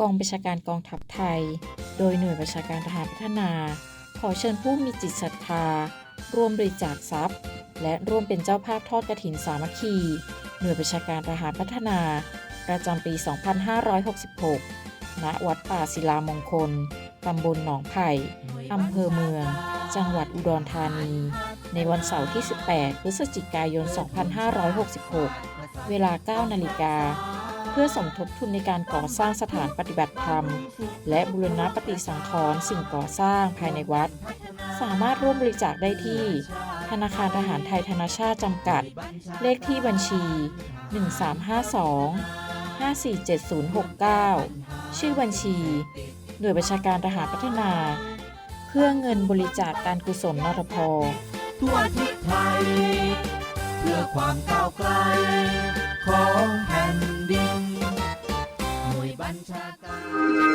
กองบัญชาการกองทัพไทย โดยหน่วยบัญชาการทหารพัฒนา ขอเชิญผู้มีจิตศรัทธา ร่วมบริจาคทรัพย์ และร่วมเป็นเจ้าภาพทอดกระถินสามัคคี หน่วยบัญชาการทหารพัฒนา ประจำปี 2566 ณ วัดป่าศิลามงคล ตำบลหนองไผ่ อำเภอเมือง จังหวัดอุดรธานี ในวันเสาร์ที่ 18 พฤศจิกายน 2566 เวลา 9 นาฬิกา เพื่อสมทบทุนในการก่อสร้างสถานปฏิบัติธรรม และบูรณปฏิสังขรณ์สิ่งก่อสร้างภายในวัด สามารถร่วมบริจาคได้ที่ ธนาคารทหารไทยธนาชาติจำกัด เลขที่บัญชี 1352 547069 ชื่อบัญชี หน่วยบัญชาการทหารพัฒนา เพื่อเงินบริจาคการกุศลนรพทั่วทิศไทย เพื่อความก้าวไกลของแผ่นดิน Maranatha.